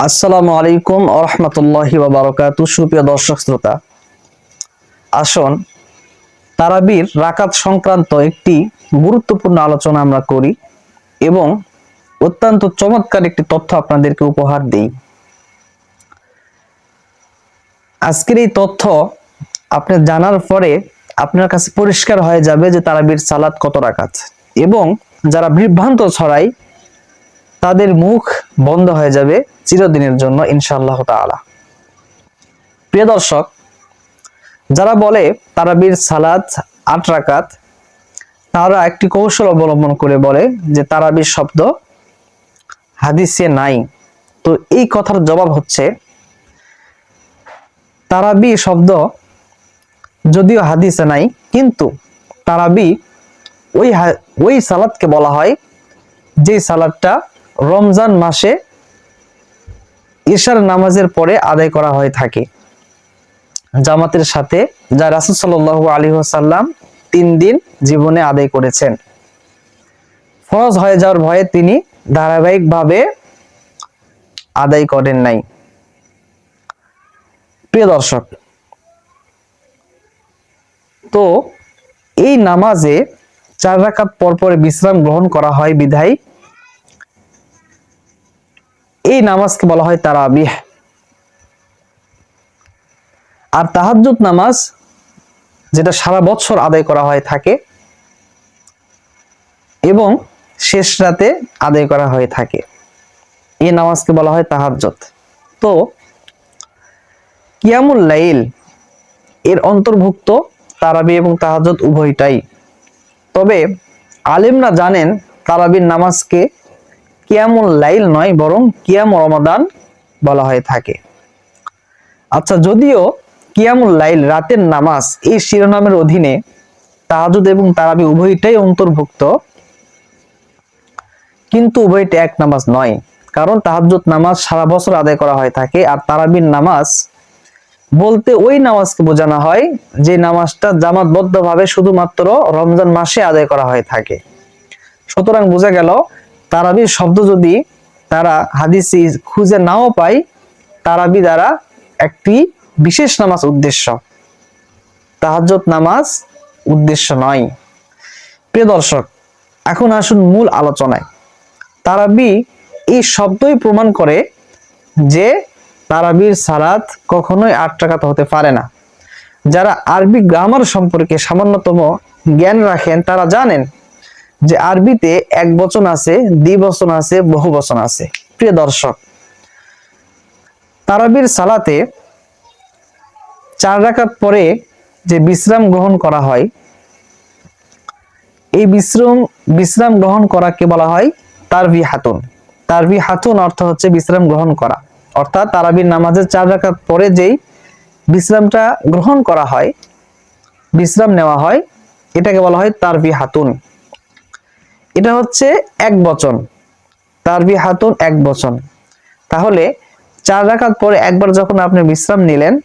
আসসালামু আলাইকুম আরহামতুল্লাহি বারকাতু, সুপ্রিয় দর্শক শ্রোতা। আসুন, তারাবির রাকাত সংক্রান্ত একটি গুরুত্বপূর্ণ আলোচনা আমরা করি এবং অত্যন্ত চমৎকার একটি তথ্য আপনাদেরকে উপহার দিই। আজকের এই তথ্য আপনি জানার পরে আপনার কাছে পরিষ্কার হয়ে যাবে যে তারাবির সালাত কত রাকাত এবং যারা বিভ্রান্ত ছড়ায় তাদের মুখ বন্ধ হয়ে যাবে চিরদিনের জন্য ইনশাআল্লাহ তাআলা। প্রিয় দর্শক, যারা বলে তারাবির সালাত আট রাকাত, তারা একটি কৌশল অবলম্বন করে বলে যে তারাবির শব্দ হাদিসে নাই। তো এই কথার জবাব হচ্ছে, তারাবি শব্দ যদিও হাদিসে নাই, কিন্তু তারাবি ওই ওই সালাদকে বলা হয় যে সালাদটা রমজান মাসে ঈশার নামাজের পরে আদায় করা হয়ে থাকে। জামাতের সাথে যা রাসুল সাল্লাহ আলী সাল্লাম তিন দিন জীবনে আদায় করেছেন। ফরজ হয়ে যাওয়ার ভয়ে তিনি ধারাবাহিকভাবে আদায় করেন নাই। প্রিয় দর্শক, তো এই নামাজে চার রাকাত পর পরে বিশ্রাম গ্রহণ করা হয় বিধায় এই নামাজকে বলা হয় তারাবিহ। আর তাহাজ্জুদ নামাজ, যেটা সারা বছর আদায় করা হয়, থাকে। এবং শেষ রাতে আদায় করা হয়ে থাকে। এই নামাজকে বলা হয় তাহাজ্জুদ। তো, কিয়ামুল লাইল, এর অন্তর্ভুক্ত তারাবি এবং তাহাজ্জুদ উভয়টাই। তবে আলেমরা জানেন তারাবির নামাজকে কিয়ামুল লাইল নয়, বরং কিয়াম রমাদান বলা হয়ে থাকে। আচ্ছা যদিও কিয়ামুল লাইল রাতের নামাজ এই শিরোনামের অধীনে তাহাজুদ এবং তারাবি উভয়টাই অন্তর্ভুক্ত, কিন্তু উভয়টা এক নামাজ নয়, কারণ তাহাজুদ নামাজ সারা বছর আদায় করা হয়ে থাকে আর তারাবির নামাজ বলতে ওই নামাজকে বোঝানো হয় যে নামাজটা জামাতবদ্ধভাবে শুধুমাত্র রমজান মাসে আদায় করা হয়ে থাকে। সুতরাং বোঝা গেল তারাবির শব্দ যদি তারা হাদিসে খুঁজে নাও পায়, তারাবি দ্বারা একটি বিশেষ নামাজ উদ্দেশ্য। তাহাজ্জত নামাজ উদ্দেশ্য নয়। প্রিয় দর্শক, এখন আসুন মূল আলোচনায়। তারাবি এই শব্দই প্রমাণ করে যে তারাবির সালাত কখনোই আট হতে পারে না। যারা আরবি গ্রামার সম্পর্কে সামান্যতম জ্ঞান রাখেন, তারা জানেন যে আরবিতে এক বচন আছে দ্বিবচন আছে, বহু বচন আছে। প্রিয় দর্শক, তারাবির সালাতে চার রাকাত পরে যে বিশ্রাম গ্রহণ করা হয়, এই বিশ্রাম বিশ্রাম গ্রহণ করাকে বলা হয় তারভি হাতুন তারভি হাতুন অর্থ হচ্ছে বিশ্রাম গ্রহণ করা। অর্থাৎ তারাবির নামাজের চার রাকাত পরে যেই বিশ্রামটা গ্রহণ করা হয়, বিশ্রাম নেওয়া হয়, এটাকে বলা হয় তারভি হাতুন এটা হচ্ছে এক বচন। তারবি হাতুন এক বচন। তাহলে চার রাকাত পরে একবার যখন আপনি বিশ্রাম নিলেন,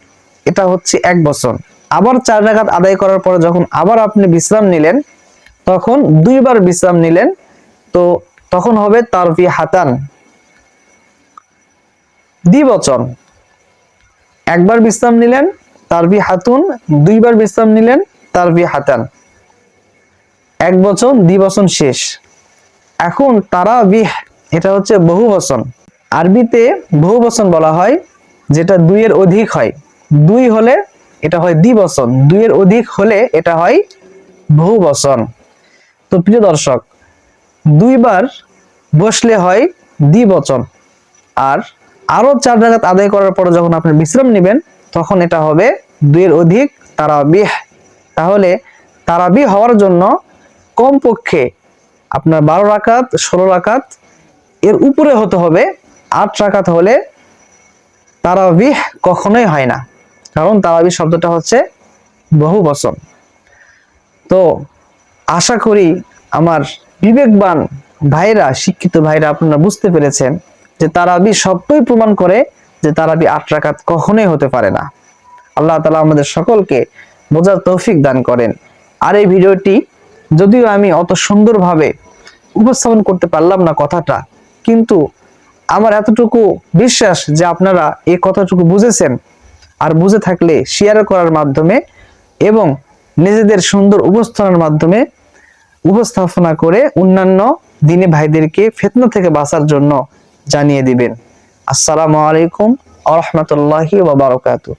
এটা হচ্ছে এক বচন। আবার চার রাকাত আদায় করার পরে যখন আবার আপনি বিশ্রাম নিলেন, তখন দুইবার বিশ্রাম নিলেন, তো তখন হবে তারবি হাতান। দ্বিবচন। একবার বিশ্রাম নিলেন, তারবি হাতুন, দুইবার বিশ্রাম নিলেন, তারবি হাতান। এক বচন দ্বিবচন শেষ। এখন তারা বিহ এটা হচ্ছে বহু বচন। আরবিতে বহু বচন বলা হয়, যেটা দুইয়ের অধিক হয়। দুই হলে এটা হয় দ্বিবচন দুইয়ের অধিক হলে এটা হয় বহু বচন। তো প্রিয় দর্শক, দুইবার বসলে হয় দ্বিবচন আর আরও চার জায়গা আদায় করার পর যখন আপনি বিশ্রাম নেবেন, তখন এটা হবে দুইয়ের অধিক তারাবিহ। তাহলে তারাবিহ হওয়ার জন্য কমপক্ষে আপনার বারো রাকাত, ষোলো রাকাত, এর উপরে হতে হবে আট রাকাত হলে তারাবিহ কখনোই হয় না। কারণ তারাবিহ শব্দটা হচ্ছে বহু বচন। তো আশা করি আমার বিবেকবান ভাইরা, শিক্ষিত ভাইরা আপনারা বুঝতে পেরেছেন যে তারাবি শব্দই প্রমাণ করে যে তারাবি আট রাকাত কখনোই হতে পারে না। আল্লাহ তালা আমাদের সকলকে বোঝার তৌফিক দান করেন। আর এই ভিডিওটি যদিও আমি অত সুন্দরভাবে উপস্থাপন করতে পারলাম না কথাটা, কিন্তু আমার এতটুকু বিশ্বাস যে আপনারা এই কথাটুকু বুঝেছেন আর বুঝে থাকলে শেয়ার করার মাধ্যমে এবং নিজেদের সুন্দর উপস্থানের মাধ্যমে উপস্থাপনা করে অন্যান্য দিনে ভাইদেরকে ফেতনা থেকে বাঁচার জন্য জানিয়ে দিবেন। আসসালামু আলাইকুম আ রহমতুল্লাহি ওয়া বারাকাতুহু।